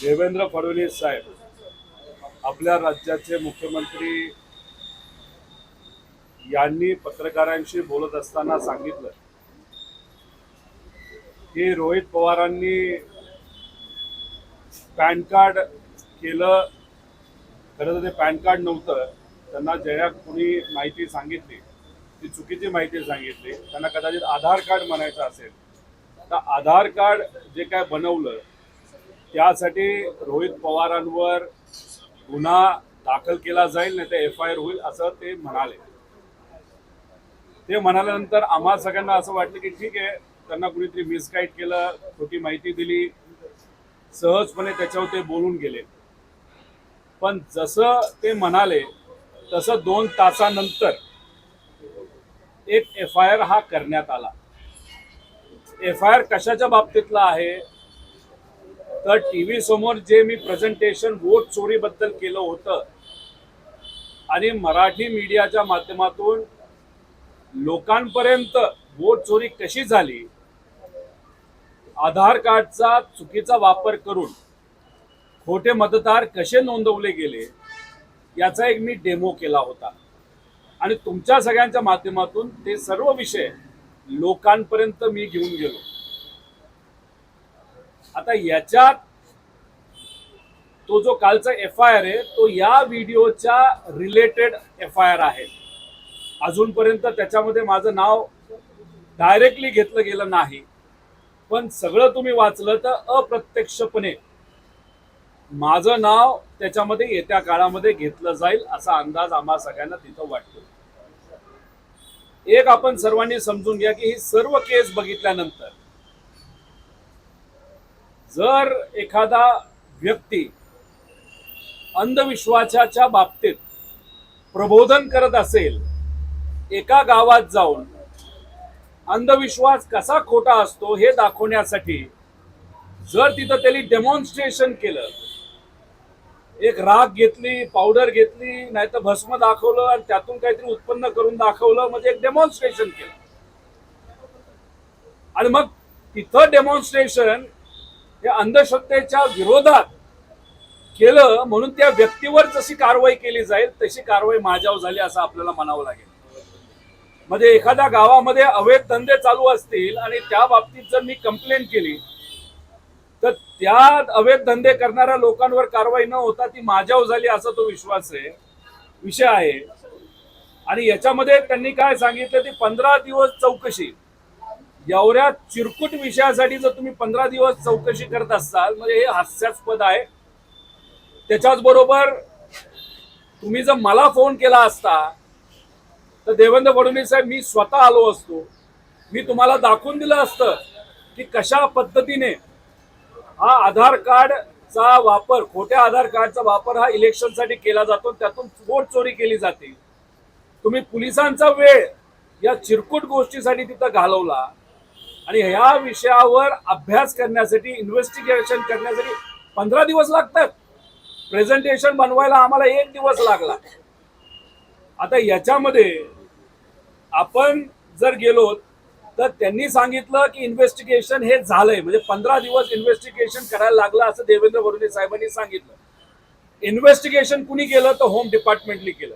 देवेंद्र फडणवीस साहेब आपल्या राज्याचे मुख्यमंत्री यांनी पत्रकारांशी बोलत असताना सांगितलं की रोहित पवारांनी पॅन कार्ड केलं खरं तर ते पॅन कार्ड नव्हतं त्यांना ज्या कुणी माहिती सांगितली ती चुकीची माहिती सांगितली त्यांना कदाचित आधार कार्ड म्हणायचं असेल. तर आधार कार्ड जे काय बनवलं त्यासाठी रोहित पवारांवर गुन्हा दाखल केला जाईल नाही तर एफ आय आर होईल असं ते म्हणाले. ते म्हणाल्यानंतर आम्हा सगळ्यांना असं वाटलं की ठीक आहे त्यांना कुणीतरी मिसगाईड केलं खोटी माहिती दिली सहजपणे त्याच्यावर ते बोलून गेले. पण जसं ते म्हणाले तसं दोन तासानंतर एक एफ आय आर हा करण्यात आला. एफ आय आर कशाच्या बाबतीतला आहे? तर टी व्ही समोर जे मी प्रेझेंटेशन वोट चोरीबद्दल केलं होतं आणि मराठी मीडियाच्या माध्यमातून लोकांपर्यंत वोट चोरी कशी झाली आधार कार्डचा चुकीचा वापर करून खोटे मतदार कसे नोंदवले गेले याचा एक मी डेमो केला होता. आणि तुमच्या सगळ्यांच्या माध्यमातून ते सर्व विषय लोकांपर्यंत मी घेऊन गेलो. आता याच्यात तो जो कालचा एफ आय आर आहे तो या व्हिडिओच्या रिलेटेड एफ आय आर आहे. अजूनपर्यंत त्याच्यामध्ये माझं नाव डायरेक्टली घेतलं गेलं नाही. पण सगळं तुम्ही वाचलं तर अप्रत्यक्षपणे माझं नाव त्याच्यामध्ये येत्या काळामध्ये घेतलं जाईल असा अंदाज आम्हा सगळ्यांना तिथं वाटतो. एक आपण सर्वांनी समजून घ्या की ही सर्व केस बघितल्यानंतर जर एखादा व्यक्ती अंधविश्वासाच्या बाबतीत प्रबोधन करत असेल एका गावात जाऊन अंधविश्वास कसा खोटा असतो हे दाखवण्यासाठी जर तिथं त्यांनी डेमॉन्स्ट्रेशन केलं एक राग घेतली पावडर घेतली नाही तर भस्म दाखवलं आणि त्यातून काहीतरी उत्पन्न करून दाखवलं म्हणजे एक डेमॉन्स्ट्रेशन केलं. आणि मग तिथं डेमॉन्स्ट्रेशन हे अंधश्रद्धेच्या विरोधात केलं म्हणून त्या व्यक्तीवर जशी कारवाई केली जाईल तशी कारवाई माझ्यावर झाली असं आपल्याला म्हणावं लागेल. म्हणजे एखाद्या गावामध्ये अवैध धंदे चालू असतील आणि त्या बाबतीत जर मी कंप्लेंट केली तर त्या अवैध धंदे करणाऱ्या लोकांवर कारवाई न होता ती माझ्यावर झाली असा तो विश्वास आहे विषय आहे. आणि याच्यामध्ये त्यांनी काय सांगितलं ती पंधरा दिवस चौकशी एवढ्या चिरकुट विषयासाठी जर तुम्ही पंधरा दिवस चौकशी करत असाल म्हणजे हे हास्यास्पद आहे. त्याच्याच बरोबर तुम्ही जर मला फोन केला असता तर देवेंद्र फडणवीस साहेब मी स्वतः आलो असतो. मी तुम्हाला दाखवून दिलं असतं की कशा पद्धतीने हा आधार कार्डचा वापर खोट्या आधार कार्डचा वापर हा इलेक्शनसाठी केला जातो त्यातून वोट चोरी केली जाते. तुम्ही पोलिसांचा वेळ या चिरकुट गोष्टीसाठी तिथं घालवला. आणि ह्या विषयावर अभ्यास करण्यासाठी इन्व्हेस्टिगेशन करण्यासाठी पंधरा दिवस लागतात. प्रेझेंटेशन बनवायला आम्हाला एक दिवस लागला. आता याच्यामध्ये आपण जर गेलो तर त्यांनी सांगितलं की इन्व्हेस्टिगेशन हे झालंय. म्हणजे पंधरा दिवस इन्व्हेस्टिगेशन करायला लागलं असं देवेंद्र फडणवीस साहेबांनी सांगितलं. इन्व्हेस्टिगेशन कुणी केलं तर होम डिपार्टमेंटली केलं.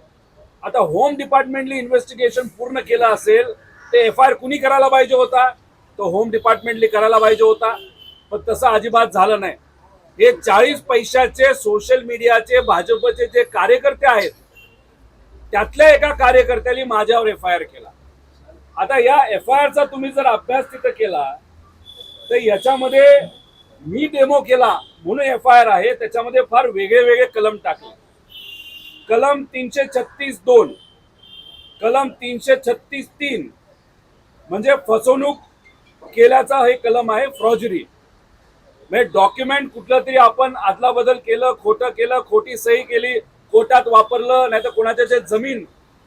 आता होम डिपार्टमेंटली इन्व्हेस्टिगेशन पूर्ण केलं असेल ते एफ आय आर कुणी करायला पाहिजे होता? तो होम डिपार्टमेंटली करायला पाहिजे होता पण तसं अजिबात झालं नाही. हे चाळीस पैशाचे सोशल मीडियाचे भाजपचे जे कार्यकर्ते आहेत त्यातल्या एका कार्यकर्त्याने माझ्यावर एफ आय आर केला. आता या एफ आय आरचा तुम्ही जर अभ्यास तिथं केला तर याच्यामध्ये मी डेमो केला म्हणून एफ आय आर आहे त्याच्यामध्ये फार वेगळे वेगळे कलम टाकले. कलम तीनशे छत्तीस दोन कलम तीनशे छत्तीस तीन म्हणजे फसवणूक केल्याचा हे कलम आहे फ्रॉजरी. म्हणजे डॉक्युमेंट कुठलं तरी आपण आदला बदल केलं खोटं केलं खोटी सही केली खोटात वापरलं नाही तर कोणाच्या जे जमीन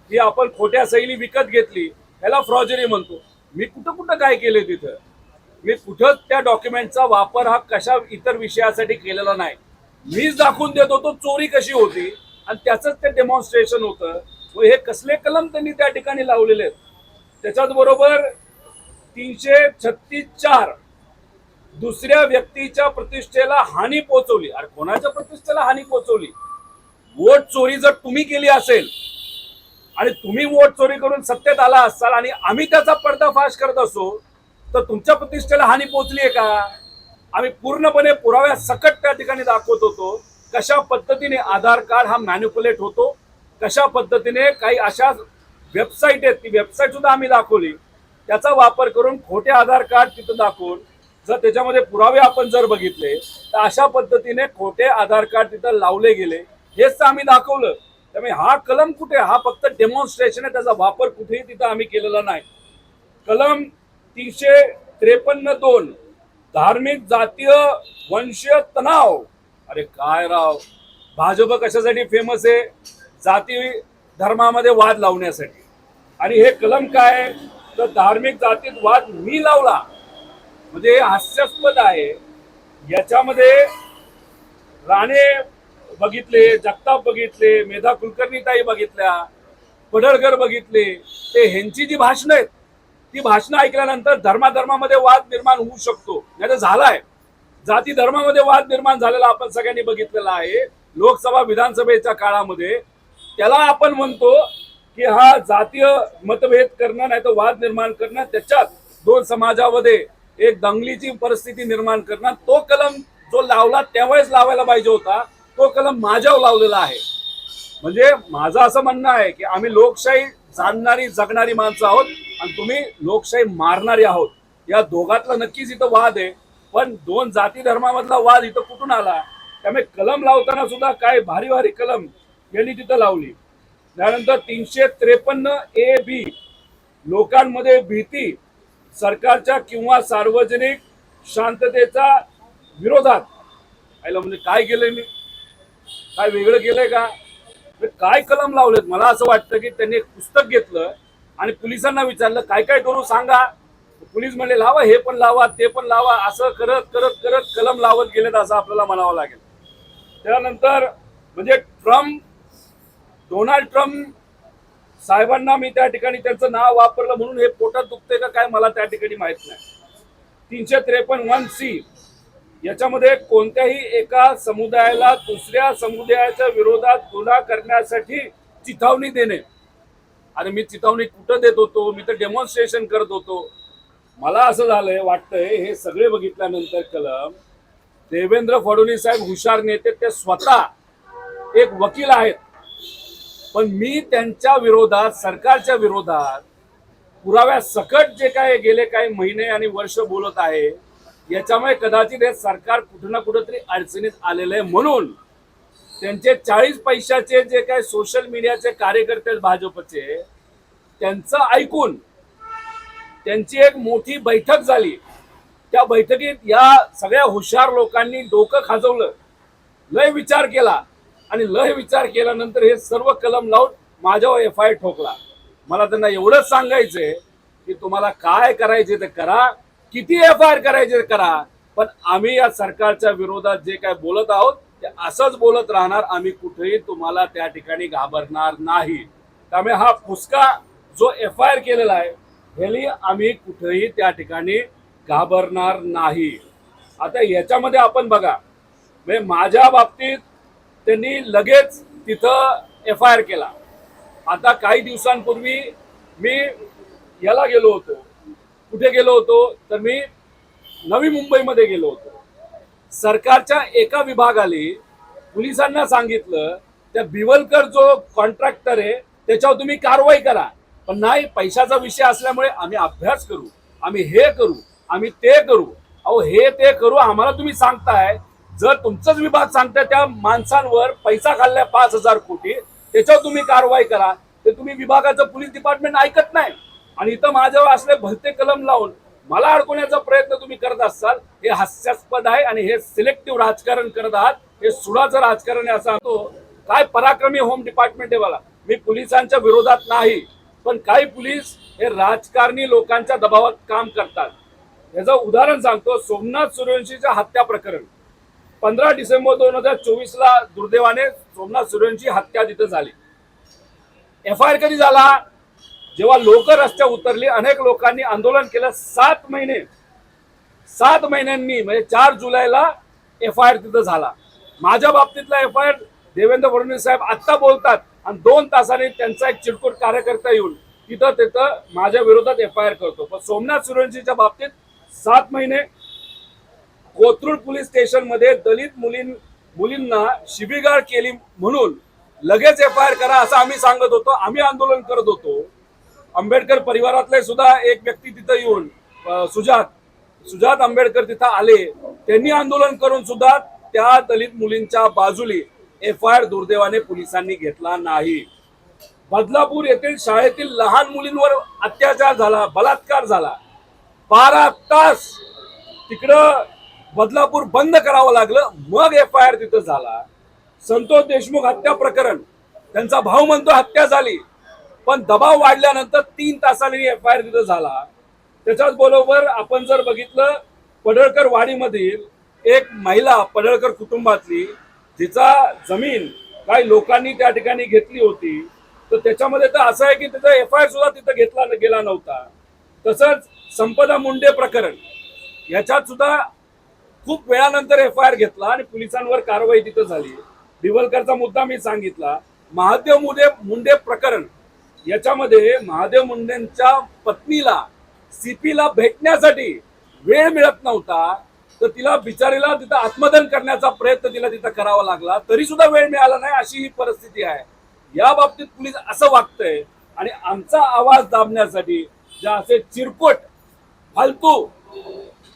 ही आपण खोट्या सहीली विकत घेतली ह्याला फ्रॉजरी म्हणतो. मी कुठं कुठं काय केले तिथं? मी कुठं त्या डॉक्युमेंटचा वापर हा कशा इतर विषयासाठी केलेला नाही. मीच दाखवून देत होतो चोरी कशी होती? आणि त्याचंच ते डेमॉन्स्ट्रेशन होतं. व हे कसले कलम त्यांनी त्या ठिकाणी लावलेले आहेत? त्याच्याच बरोबर तीनशे छत्तीस चार. दुसऱ्या व्यक्तीच्या प्रतिष्ठेला हानी पोहोचवली. अरे कोणाच्या प्रतिष्ठेला हानी पोहोचवली? वोट चोरी जर तुम्ही केली असेल आणि तुम्ही वोट चोरी करून सत्तेत आला असाल आणि आम्ही त्याचा पर्दाफाश करत असो तर तुमच्या प्रतिष्ठेला हानी पोहोचली आहे का? आम्ही पूर्णपणे पुराव्या सकट त्या ठिकाणी दाखवत होतो कशा पद्धतीने आधार कार्ड हा मॅन्युपुलेट होतो कशा पद्धतीने काही अशा वेबसाईट आहेत ती वेबसाईट सुद्धा आम्ही दाखवली. त्याचा वापर करून खोटे आधार कार्ड तिथं दाखवून जर त्याच्यामध्ये पुरावे आपण जर बघितले तर अशा पद्धतीने खोटे आधार कार्ड तिथं लावले गेले. हेच तर आम्ही दाखवलं. त्यामुळे हा कलम कुठे हा फक्त डेमॉन्स्ट्रेशन आहे. त्याचा वापर कुठेही तिथं आम्ही केलेला नाही. कलम तीनशे त्रेपन्न दोन धार्मिक जातीय वंशीय तणाव. अरे काय राव? भाजप कशासाठी फेमस आहे? जाती धर्मामध्ये वाद लावण्यासाठी. आणि हे कलम काय तर धार्मिक जातीत वाद मी लावला. म्हणजे हास्यास्पद आहे. याच्यामध्ये राणे बघितले जगताप बघितले मेधा कुलकर्णी ताई बघितल्या पडळकर बघितले ते ह्यांची जी भाषणं आहेत ती भाषणं ऐकल्यानंतर धर्माधर्मामध्ये वाद निर्माण होऊ शकतो. नाही झालाय. जाती धर्मामध्ये वाद निर्माण झालेला आपण सगळ्यांनी बघितलेला आहे. लोकसभा विधानसभेच्या काळामध्ये त्याला आपण म्हणतो की हा जातीय मतभेद करणं नाही तर वाद निर्माण करणं त्याच्यात दोन समाजामध्ये एक दंगलीची परिस्थिती निर्माण करणं तो कलम जो लावला त्यावेळेस लावायला पाहिजे होता तो कलम माझ्यावर लावलेला आहे. म्हणजे माझं असं म्हणणं आहे की आम्ही लोकशाही जाणणारी जगणारी माणसं आहोत आणि तुम्ही लोकशाही मारणारी आहोत. या दोघातला नक्कीच इथं वाद आहे. पण दोन जाती धर्मामधला वाद इथं कुठून आला? त्यामुळे कलम लावताना सुद्धा काय भारी भारी कलम यांनी तिथं लावली. त्यानंतर तीनशे त्रेपन्न ए बी लोकांमध्ये भीती सरकारच्या किंवा सार्वजनिक शांततेचा विरोधात. आयला म्हणजे काय केलंय मी? काय वेगळं केलंय का? काय कलम लावलेत? मला असं वाटतं की त्यांनी एक पुस्तक घेतलं आणि पोलिसांना विचारलं काय काय करू सांगा? पोलीस म्हणले लावा हे पण लावा ते पण लावा. असं करत करत करत कलम लावत गेलेत असं आपल्याला म्हणावं लागेल. त्यानंतर म्हणजे ट्रम्प डोनाल्ड ट्रम्प साहेबांना मी त्या ठिकाणी त्यांचं नाव वापरलं म्हणून हे पोटात दुखते का काय मला त्या ठिकाणी माहीत नाही. तीनशे त्रेपन्न वन सी याच्यामध्ये कोणत्याही एका समुदायाला दुसऱ्या समुदायाच्या विरोधात गुन्हा करण्यासाठी चिथावणी देणे. आणि मी चिथावणी कुठं देत होतो? मी तर डेमॉन्स्ट्रेशन करत होतो. मला असं झालंय वाटतंय हे सगळे बघितल्यानंतर कलम देवेंद्र फडणवीस साहेब हुशार नेते ते स्वतः एक वकील आहेत. पण मी त्यांच्या विरोधात सरकारच्या विरोधात पुराव्या सकट जे काय गेले काही महिने आणि वर्ष बोलत आहे याच्यामुळे कदाचित हे सरकार कुठं ना कुठंतरी अडचणीत आलेलं आहे म्हणून त्यांचे चाळीस पैशाचे जे काय सोशल मीडियाचे कार्यकर्ते भाजपचे त्यांचं ऐकून त्यांची एक मोठी बैठक झाली. त्या बैठकीत या सगळ्या हुशार लोकांनी डोकं खाजवलं. लय विचार केला. आणि लय विचार केल्यानंतर हे सर्व कलम लावून माझ्यावर एफ आय ठोकला. मला त्यांना एवढंच सांगायचंय की तुम्हाला काय करायचे ते करा किती एफ आय आर करायचे ते करा. पण आम्ही या सरकारच्या विरोधात जे काय बोलत आहोत ते असंच बोलत राहणार. आम्ही कुठेही तुम्हाला त्या ठिकाणी घाबरणार नाही. त्यामुळे हा फुसका जो एफ आय आर केलेला आहे ह्यानी आम्ही कुठेही त्या ठिकाणी घाबरणार नाही. आता याच्यामध्ये आपण बघा म्हणजे माझ्या बाबतीत त्यांनी लगेच तिथं एफ आय आर केला. आता काही दिवसांपूर्वी मी याला गेलो होतो. कुठे गेलो होतो? तर मी नवी मुंबईमध्ये गेलो होतो. सरकारच्या एका विभागाने पोलिसांना सांगितलं त्या बिवलकर जो कॉन्ट्रॅक्टर आहे त्याच्यावर तुम्ही कारवाई करा. पण नाही पैशाचा विषय असल्यामुळे आम्ही अभ्यास करू आम्ही हे करू आम्ही ते करू. अहो हे ते करू आम्हाला तुम्ही सांगताय जर तुमचाच विभाग सांगता त्या माणसांवर पैसा खाल्लाय पाच हजार कोटी त्याच्यावर तुम्ही कारवाई करा. ते तुम्ही विभागाचं पोलीस डिपार्टमेंट ऐकत नाही. आणि इथं माझ्यावर असले भलते कलम लावून मला अडकवण्याचा प्रयत्न तुम्ही करत असाल हे हास्यास्पद आहे आणि हे सिलेक्टिव्ह राजकारण करत आहात हे सुडाचं राजकारण आहे असा काय पराक्रमी होम डिपार्टमेंट आहे मला मी पोलिसांच्या विरोधात नाही पण काही पोलीस हे राजकारणी लोकांच्या दबावात काम करतात. याचं उदाहरण सांगतो सोमनाथ सूर्यवंशीच्या हत्या प्रकरण. पंधरा डिसेंबर दोन हजार चोवीस ला दुर्दैवाने सोमनाथ सुरेंची हत्या तिथं झाली. एफ आय आर कधी झाला? जेव्हा लोक रस्त्यावर उतरली अनेक लोकांनी आंदोलन केलं. सात महिने सात महिन्यांनी म्हणजे चार जुलैला एफ आय आर तिथं झाला. माझ्या बाबतीतला F I R Devendra Fadnavis साहेब आत्ता बोलतात आणि दोन तासांनी त्यांचा एक चिरकुट कार्यकर्ता येऊन तिथं तिथं माझ्या विरोधात एफ आय आर करतो. पण सोमनाथ सूर्यवंशीच्या बाबतीत सात महिने कोथरूड पोलीस स्टेशनमध्ये दलित मुलीं मुलींना शिबिगाळ केली म्हणून लगेच एफ आय आर करा असं आम्ही सांगत होतो. आम्ही आंदोलन करत होतो. आंबेडकर परिवारातले सुद्धा एक व्यक्ती तिथं येऊन सुजात सुजात आंबेडकर तिथं आले. त्यांनी आंदोलन करून सुद्धा त्या दलित मुलींच्या बाजूली एफ आय आर दुर्दैवाने पोलिसांनी घेतला नाही. बदलापूर येथील शाळेतील लहान मुलींवर अत्याचार झाला बलात्कार झाला. बारा तास तिकडं बदलापूर बंद करावं लागलं मग एफ आय आर तिथं झाला. संतोष देशमुख हत्या प्रकरण त्यांचा भाऊ म्हणतो हत्या झाली पण दबाव वाढल्यानंतर तीन तासांनी एफ आय आर तिथं झाला. त्याच्याच बरोबर आपण जर बघितलं पडळकर वाडीमधील एक महिला पडळकर कुटुंबातली जिचा जमीन काही लोकांनी त्या ठिकाणी घेतली होती तर त्याच्यामध्ये तर असं आहे की त्याचा एफ आय आर सुद्धा तिथं घेतला गेला नव्हता. तसंच संपदा मुंडे प्रकरण याच्यात सुद्धा खूप वेळानंतर एफ आय आर घेतला आणि पोलिसांवर कारवाई तिथं झाली. दिवलकरचा मुद्दा मी सांगितला. महादेव मुंडे मुंडे प्रकरण. याच्यामध्ये महादेव मुंडेंच्या पत्नीला सीपीला भेटण्यासाठी वेळ मिळत नव्हता. तर तिला बिचारीला तिथं आत्मदन करण्याचा प्रयत्न तिला तिथं करावा लागला. तरी सुद्धा वेळ मिळाला नाही अशी ही परिस्थिती आहे. या बाबतीत पोलीस असं वागतंय आणि आमचा आवाज दाबण्यासाठी ज्या असे चिरकोट फालतू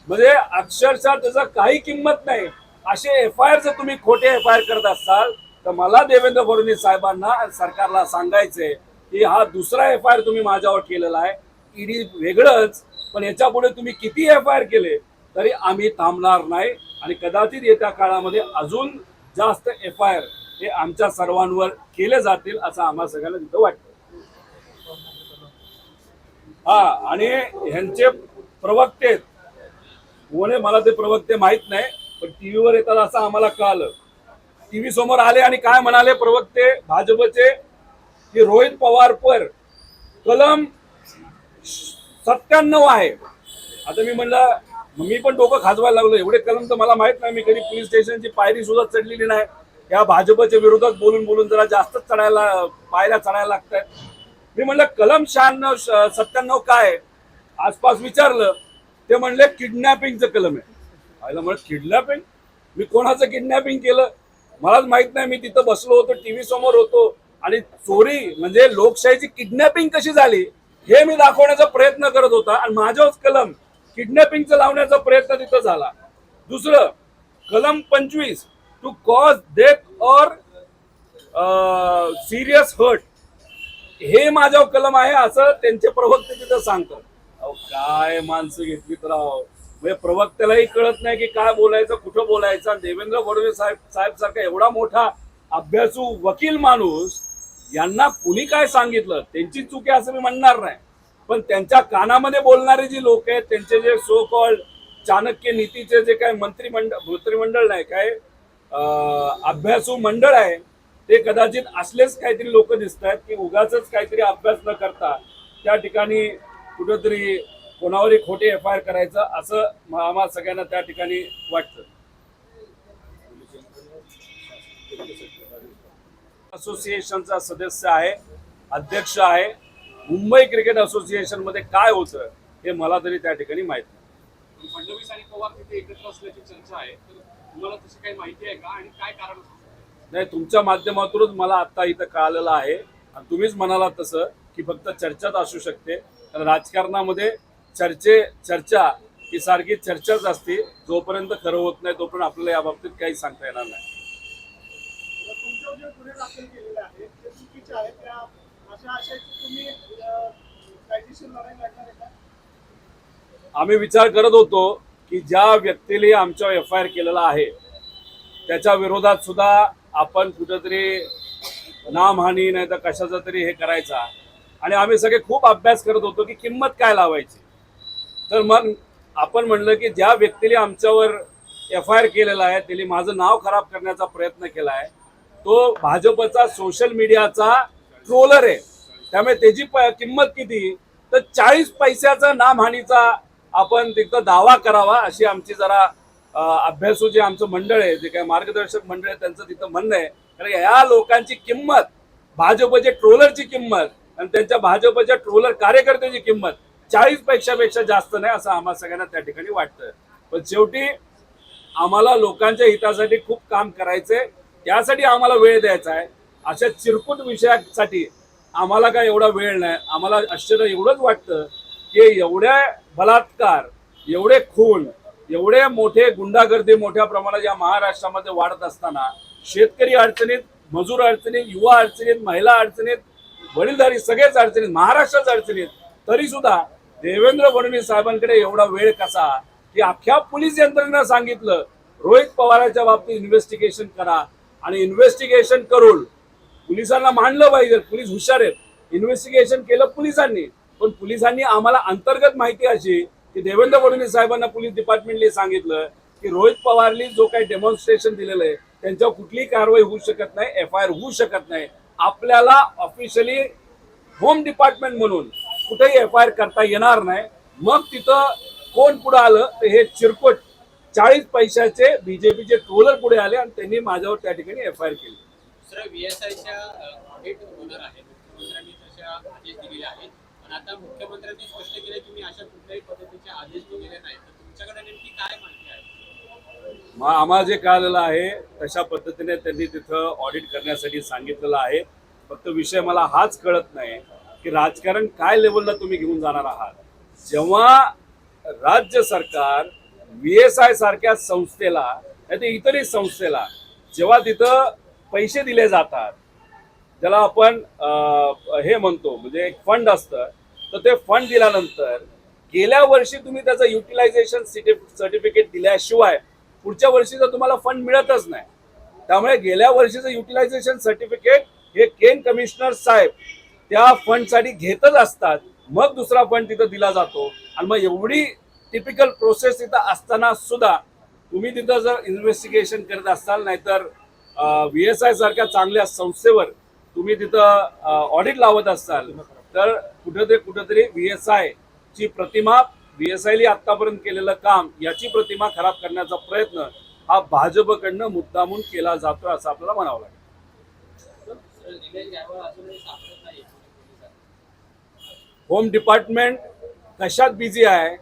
म्हणजे अक्षरशः त्याचा काही किंमत नाही. असे एफ आय आर जर तुम्ही खोटे एफ आय आर करत असाल तर मला देवेंद्र फडणवीस साहेबांना सरकारला सांगायचंय की हा दुसरा एफ आय आर तुम्ही माझ्यावर केलेला आहे. ईडी वेगळंच पण याच्यापुढे तुम्ही किती एफ आय आर केले तरी आम्ही थांबणार नाही. आणि कदाचित येत्या काळामध्ये अजून जास्त एफ आय आर हे आमच्या सर्वांवर केले जातील असं आम्हाला सगळ्यांना तिथं वाटतं. हा आणि ह्यांचे प्रवक्ते कोण आहे मला ते प्रवक्ते माहीत नाही पण टीव्हीवर येतात असं आम्हाला कळालं. टीव्ही समोर आले आणि काय म्हणाले प्रवक्ते भाजपचे की रोहित पवार पर कलम सत्त्याण्णव आहे. आता मी म्हणलं मी पण डोकं खाजवायला लागलो एवढे कलम तर मला माहीत नाही मी कधी पोलीस स्टेशनची पायरी सुद्धा चढलेली नाही. या भाजपच्या विरोधात बोलून बोलून जरा जास्तच चढायला पायऱ्या चढायला लागतात मी म्हणलं कलम शहाण्णव सत्त्याण्णव काय आसपास विचारलं ते म्हणले किडनॅपिंगचं कलम आहे. आयला म्हणत किडनॅपिंग मी कोणाचं किडनॅपिंग केलं? मलाच माहीत नाही मी तिथं बसलो होतो टीव्ही समोर होतो आणि चोरी म्हणजे लोकशाहीची किडनॅपिंग कशी झाली हे मी दाखवण्याचा प्रयत्न करत होता आणि माझ्याच कलम किडनॅपिंगचं लावण्याचा प्रयत्न तिथं झाला. दुसरं कलम पंचवीस to cause death or serious hurt हे माझ्या कलम आहे असं त्यांचे प्रवक्ते तिथं सांगतात. अहो काय माणसं घेतली तर राव म्हणजे प्रवक्त्यालाही कळत नाही की काय बोलायचं कुठं बोलायचं. आणि देवेंद्र फडणवीस साहेब साहेब सारखा एवढा मोठा अभ्यासू वकील माणूस यांना कुणी काय सांगितलं? त्यांची चूक आहे असं मी म्हणणार नाही. पण त्यांच्या कानामध्ये बोलणारे जी लोक आहेत त्यांचे जे सो कॉल्ड चाणक्य नीतीचे जे काय मंत्रिमंडळ मंत्रिमंडळ नाही काय अभ्यासू मंडळ आहे ते कदाचित असलेच काहीतरी लोक दिसत आहेत की उगाच काहीतरी अभ्यास न करता त्या ठिकाणी कुठंतरी कोणावरही खोटे एफ आय आर करायचं असं आम्हाला सगळ्यांना त्या ठिकाणी वाटतं. असोसिएशनचा सदस्य आहे अध्यक्ष आहे. मुंबई क्रिकेट असोसिएशनमध्ये काय होतं हे मला तरी त्या ठिकाणी माहीत नाही. फडणवीस आणि पवार तिथे एकत्र असल्याची चर्चा आहे तर तुम्हाला तशी काही माहिती आहे का आणि काय कारण? नाही तुमच्या माध्यमातूनच मला आता इथं कळालेलं आहे. आणि तुम्हीच म्हणालात तसं की फक्त चर्चाच असू शकते. कारण राजकारणामध्ये चर्चे चर्चा ही सारखी चर्चाच असते. जोपर्यंत खरं होत नाही तोपर्यंत आपल्याला या बाबतीत काही सांगता येणार नाही. आम्ही विचार करत होतो की ज्या व्यक्तीने आमच्यावर एफ आय आर केलेला आहे त्याच्या विरोधात सुद्धा आपण कुठंतरी नामहानी नाही तर कशाचा तरी हे करायचा. आणि आम्ही सगळे खूप अभ्यास करत होतो की किंमत काय लावायची. तर मग आपण म्हणलं की ज्या व्यक्तीने आमच्यावर एफ आय आर केलेला आहे त्याने माझं नाव खराब करण्याचा प्रयत्न केला आहे तो भाजपचा सोशल मीडियाचा ट्रोलर आहे. त्यामुळे त्याची किंमत किती? तर चाळीस पैशाचा नामहानीचा आपण तिथं दावा करावा अशी आमची जरा अभ्यासू जे आमचं मंडळ आहे जे काही मार्गदर्शक मंडळ आहे त्यांचं तिथं म्हणणं आहे. कारण या लोकांची किंमत भाजपचे ट्रोलरची किंमत आणि त्यांच्या भाजपच्या ट्रोलर कार्यकर्त्याची किंमत चाळीसपेक्षा पेक्षा जास्त नाही असं आम्हाला सगळ्यांना त्या ठिकाणी वाटतं पण शेवटी आम्हाला लोकांच्या हितासाठी खूप काम करायचंय. त्यासाठी आम्हाला वेळ द्यायचा आहे. अशा चिरकुट विषयासाठी आम्हाला काय एवढा वेळ नाही. आम्हाला आश्चर्य एवढंच वाटतं की एवढ्या बलात्कार एवढे खून एवढे मोठे गुंडागर्दी मोठ्या प्रमाणात या महाराष्ट्रामध्ये वाढत असताना शेतकरी अडचणीत मजूर अडचणीत युवा अडचणीत महिला अडचणीत वडीलधारी सगळेच अडचणीत महाराष्ट्राच अडचणीत. तरी सुद्धा देवेंद्र फडणवीस साहेबांकडे एवढा वेळ कसा? की अख्ख्या पोलीस यंत्रणेनं सांगितलं रोहित पवारांच्या बाबतीत इन्व्हेस्टिगेशन करा. आणि इन्व्हेस्टिगेशन करून पोलिसांना मांडलं पाहिजे. पोलीस हुशार आहेत. इन्व्हेस्टिगेशन केलं पोलिसांनी. पण पोलिसांनी आम्हाला अंतर्गत माहिती अशी की देवेंद्र फडणवीस साहेबांना पोलीस डिपार्टमेंटने सांगितलं की रोहित पवारनी जो काही डेमॉन्स्ट्रेशन दिलेलं आहे त्यांच्यावर कुठलीही कारवाई होऊ शकत नाही एफ आय आर होऊ शकत नाही. आपल्याला ऑफिशियली होम डिपार्टमेंट म्हणून कुठेही एफ आय आर करता येणार नाही. मग तिथं कोण पुढे आलं तर हे चिरकोट चाळीस पैशाचे बीजेपीचे ट्रोलर पुढे आले आणि त्यांनी माझ्यावर त्या ठिकाणी एफ आय आर केली मुख्यमंत्र्यांनी आता मुख्यमंत्र्यांनी स्पष्ट केले तुम्ही अशा कुठल्याही पद्धतीचे आदेश दिलेले नाही तर तुमच्याकडे नेमकी काय माहिती मग आम्हाला जे कळालेलं आहे तशा पद्धतीने त्यांनी तिथं ऑडिट करण्यासाठी सांगितलेलं आहे. फक्त विषय मला हाच कळत नाही की राजकारण काय लेवलला तुम्ही घेऊन जाणार आहात. जेव्हा राज्य सरकार व्ही एस आय सारख्या संस्थेला नाही तर इतरही संस्थेला जेव्हा तिथं पैसे दिले जातात ज्याला आपण हे म्हणतो म्हणजे एक फंड असतं तर ते फंड दिल्यानंतर गेल्या वर्षी तुम्ही त्याचं युटिलायझेशन सर्टिफिकेट दिल्याशिवाय पुढच्या वर्षीचं तुम्हाला फंड मिळतच नाही. त्यामुळे गेल्या वर्षीचं युटिलायझेशन सर्टिफिकेट हे केन कमिशनर साहेब त्या फंडसाठी घेतच असतात. मग दुसरा फंड तिथं दिला जातो. आणि मग एवढी टिपिकल प्रोसेस तिथं असताना सुद्धा तुम्ही तिथं जर इन्व्हेस्टिगेशन करत असाल नाहीतर व्ही एस आय सारख्या चांगल्या संस्थेवर तुम्ही तिथं ऑडिट लावत असाल तर कुठेतरी कुठेतरी व्ही एस आय ची प्रतिमा व्ही आतापर्यंत केलेलं काम याची प्रतिमा खराब करण्याचा प्रयत्न हा भाजपकडनं मुद्दामून केला जातोय असं आपल्याला म्हणावं लागेल. होम डिपार्टमेंट कशात बिझी आहे?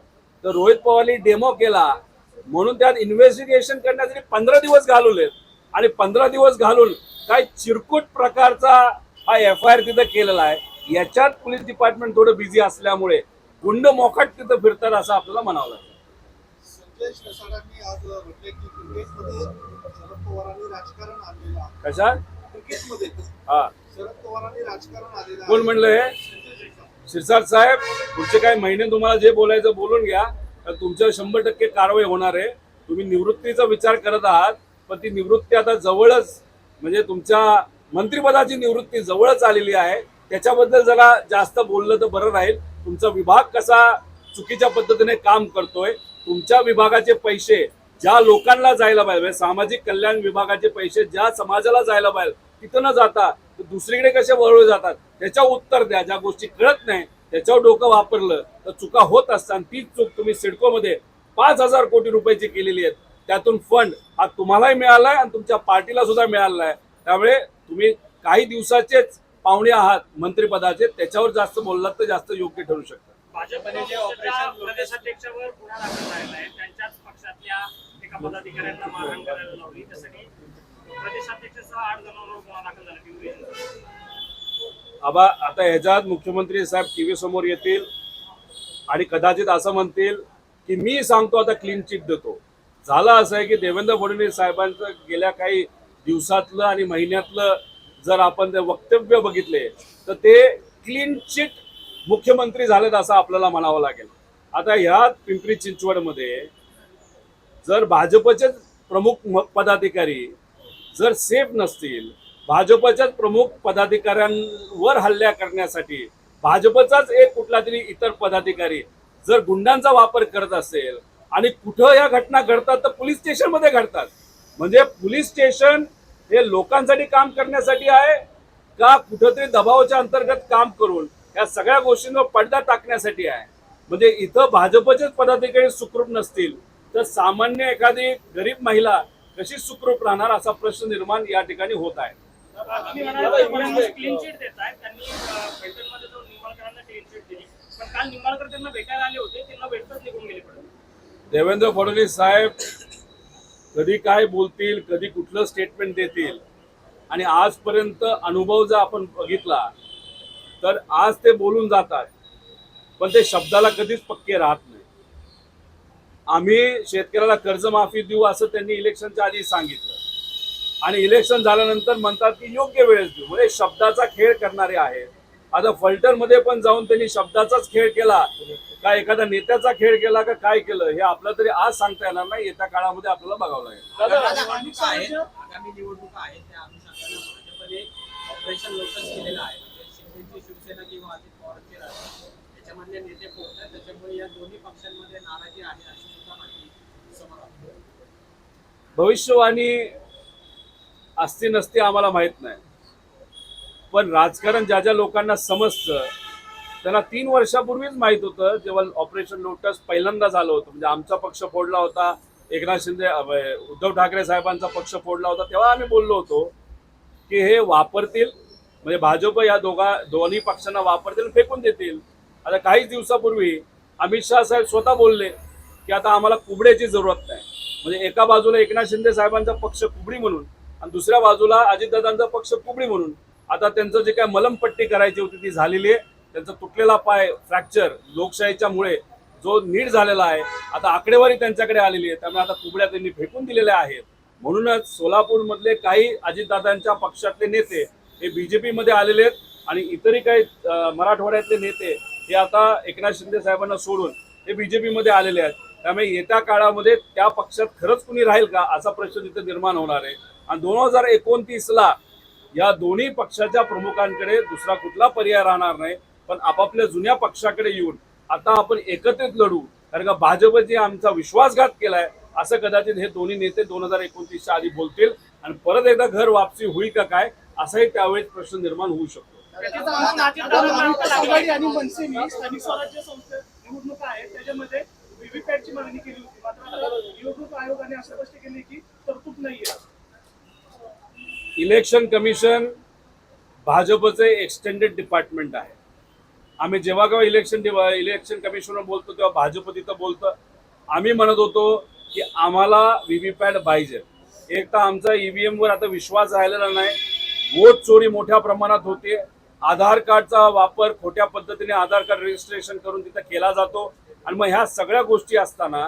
तर रोहित पवारनी डेमो केला. म्हणून त्यात इन्व्हेस्टिगेशन करण्यासाठी पंधरा दिवस घालवलेत. आणि पंधरा दिवस घालून काय चिरकुट प्रकारचा हा एफ आय आर तिथं केलेला आहे. याच्यात पोलीस डिपार्टमेंट थोडं बिझी असल्यामुळे गुंड मोकाट तिथं फिरतात असं आपल्याला म्हणावं आहे. कशात? हा. कोण म्हणलं हे. शिरसाट साहेब पुढचे काही महिने तुम्हाला जे बोलायचं बोलून घ्या तर तुमच्यावर शंभर टक्के कारवाई होणार आहे. तुम्ही निवृत्तीचा विचार करत आहात पण ती निवृत्ती आता जवळच म्हणजे तुमच्या मंत्रिपदाची निवृत्ती जवळच आलेली आहे. त्याच्याबद्दल जरा जास्त बोललं तर बरं राहील. तुमचा विभाग कसा चुकीच्या पद्धतीने काम करतोय तुमच्या विभागाचे पैसे ज्या लोकांना जायला पाहिजे म्हणजे सामाजिक कल्याण विभागाचे पैसे ज्या समाजाला जायला पाहिजे तिथं न जाता दुसरीकडे कसे वळवले जातात त्याच्यावर उत्तर द्या. ज्या गोष्टी कळत नाही त्याच्यावर डोकं वापरलं तर चुका होत असतात. तीच चूक तुम्ही सिडकोमध्ये पाच हजार कोटी रुपयाची केलेली आहेत. त्यातून फंड हा तुम्हालाही मिळाला आहे आणि तुमच्या पार्टीला सुद्धा मिळाला आहे. त्यामुळे तुम्ही काही दिवसाचेच पाहुणे आहात मंत्रिपदाचे त्याच्यावर जास्त बोललात तर जास्त योग्य ठरू शकतं. भाजपने जे ऑपरेशन प्रदेशाध्यक्षावर गुन्हा दाखल झालेला आहे त्यांच्याच पक्षातल्या एका पदाधिकाऱ्यांना मारहाण करायला लावली. त्यासाठी प्रदेशाध्यक्षासह आठ जणांवर गुन्हा दाखल झाला. आबा आता ह्याच्यात मुख्यमंत्री साहेब टीव्ही समोर येतील आणि कदाचित असं म्हणतील की मी सांगतो आता क्लीन चिट देतो. झालं असं आहे की देवेंद्र फडणवीस साहेबांचं गेल्या काही दिवसातलं आणि महिन्यातलं जर आपण ते वक्तव्य बघितले तर ते क्लीन चिट मुख्यमंत्री झालेत असं आपल्याला म्हणावं लागेल. आता ह्या पिंपरी चिंचवडमध्ये जर भाजपचेच प्रमुख पदाधिकारी जर सेफ नसतील भाजपच्याच प्रमुख पदाधिकाऱ्यांवर हल्ल्या करण्यासाठी भाजपचाच एक कुठला तरी इतर पदाधिकारी जर गुंडांचा वापर करत असेल आणि कुठं या घटना घडतात तर पोलीस स्टेशनमध्ये घडतात. म्हणजे पोलीस स्टेशन हे लोकांसाठी काम करण्यासाठी आहे का कुठंतरी दबावाच्या अंतर्गत काम करून या सगळ्या गोष्टींवर पडदा टाकण्यासाठी आहे? म्हणजे इथं भाजपचेच पदाधिकारी सुखरूप नसतील तर सामान्य एखादी गरीब महिला कशी सुखरूप राहणार असा प्रश्न निर्माण या ठिकाणी होत आहे. देवेंद्र फडणवीस साहेब कधी काय बोलतील कधी कुठलं स्टेटमेंट देतील. आणि आजपर्यंत अनुभव जर आपण बघितला तर आज ते बोलून जातात. पण ते शब्दाला कधीच पक्के राहत नाही. आम्ही शेतकऱ्याला कर्जमाफी देऊ असं त्यांनी इलेक्शनच्या आधी सांगितलं. आणि इलेक्शन झाल्यानंतर म्हणतात की योग्य वेळेस देऊ. म्हणजे शब्दाचा खेळ करणारे आहेत. आता फल्टरमध्ये पण जाऊन त्यांनी शब्दाचाच खेळ केला. का एखाद्या नेत्याचा खेळ केला का काय केलं हे आपलं तरी आज सांगता येणार नाही येत्या काळामध्ये आपल्याला बघावं लागेल. आगामी निवडणुका आहेत त्या अनुषंगाने भाजपने ऑपरेशन लोटस केलेलं आहे. शिंदेची शिवसेना किंवा अजित पवारांची त्याच्यामधले नेते पोहोचतात त्याच्यामुळे या दोन्ही पक्षांमध्ये नाराजी आहे अशी सुद्धा माहिती समोर आली. भविष्यवाणी असती नसती आम्हाला माहीत नाही. पण राजकारण ज्या ज्या लोकांना समजतं त्यांना तीन वर्षापूर्वीच माहीत होतं जेव्हा ऑपरेशन लोटस पहिल्यांदा झालं होतं. म्हणजे आमचा पक्ष फोडला होता एकनाथ शिंदे उद्धव ठाकरे साहेबांचा पक्ष फोडला होता तेव्हा आम्ही बोललो होतो की हे वापरतील म्हणजे भाजप या दोघा दोन्ही पक्षांना वापरतील फेकून देतील. आता काहीच दिवसापूर्वी अमित शाह साहेब स्वतः बोलले की आता आम्हाला कुबड्याची जरूरत नाही. म्हणजे एका बाजूला एकनाथ शिंदे साहेबांचा पक्ष कुबडी म्हणून आणि दुसऱ्या बाजूला अजितदादांचा पक्ष कुबडी म्हणून. आता त्यांचं जे काय मलमपट्टी करायची होती ती झालेली आहे. त्यांचा तुटलेला पाय फ्रॅक्चर लोकशाहीच्या मुळे जो नीट झालेला आहे आता आकडेवारी त्यांच्याकडे आलेली आहे त्यामुळे आता कुबड्या त्यांनी फेकून दिलेल्या आहेत. म्हणूनच सोलापूरमधले काही अजितदादांच्या पक्षातले नेते हे बीजेपीमध्ये आलेले आहेत आणि इतरही काही मराठवाड्यातले नेते हे आता एकनाथ शिंदे साहेबांना सोडून हे बीजेपीमध्ये आलेले आहेत. त्यामुळे येत्या काळामध्ये त्या पक्षात खरंच कुणी राहील का असा प्रश्न तिथे निर्माण होणार आहे. आणि दोन हजार एकोणतीसला या दोन्ही पक्षाच्या प्रमुखांकडे दुसरा कुठला पर्याय राहणार नाही पण आपापल्या जुन्या पक्षाकडे येऊन आता आपण एकत्रित लढू कारण का भाजपने आमचा विश्वासघात केलाय असं कदाचित हे दोन्ही नेते दोन हजार एकोणतीसच्या आधी बोलतील आणि परत एकदा घर वापसी होईल का काय असाही त्यावेळेस प्रश्न निर्माण होऊ शकतो. त्याचा म्हणून अजितदादांना महाविकास लागला. आघाडी आणि मनसेनी स्थानिक स्वराज्य संस्थे निवडणुका आहेत त्याच्यामध्ये व्हीव्हीपॅटची मागणी केली होती. मात्र आता निवडणूक आयोगाने असं स्पष्ट केले की तरतूद नाहीये. इलेक्शन कमिशन भाजपचे एक्सटेंडेड डिपार्टमेंट आहे. आम्ही जेव्हा केव्हा इलेक्शन डिवा- इलेक्शन कमिशनवर बोलतो तेव्हा भाजप तिथं बोलतं. आम्ही म्हणत होतो की आम्हाला व्हीव्हीपॅट पाहिजे. एक तर आमचा ईव्हीएम वर आता विश्वास राहिलेला नाही. वोट चोरी मोठ्या प्रमाणात होते. आधार कार्डचा वापर खोट्या पद्धतीने आधार कार्ड रजिस्ट्रेशन करून तिथं केला जातो. आणि मग ह्या सगळ्या गोष्टी असताना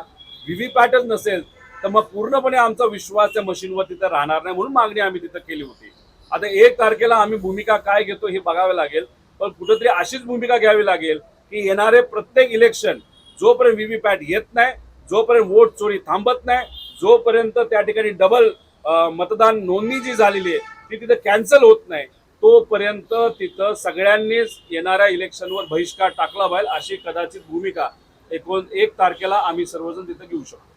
व्हीव्हीपॅटच नसेल तर मग पूर्णपणे आमचा विश्वास त्या मशीनवर तिथं राहणार नाही म्हणून मागणी आम्ही तिथं केली होती. आता एक तारखेला आम्ही भूमिका काय घेतो हे बघावे लागेल. पण कुठेतरी अशीच भूमिका घ्यावी लागेल की येणारे प्रत्येक इलेक्शन जोपर्यंत व्हीव्हीपॅट येत नाही जोपर्यंत वोट चोरी थांबत नाही जोपर्यंत त्या ठिकाणी डबल मतदान नोंदणी जी झालेली आहे ती तिथं कॅन्सल होत नाही तोपर्यंत तिथं सगळ्यांनीच येणाऱ्या इलेक्शनवर बहिष्कार टाकला पाहिजे अशी कदाचित भूमिका एकोण एक तारखेला आम्ही सर्वजण तिथं घेऊ शकतो.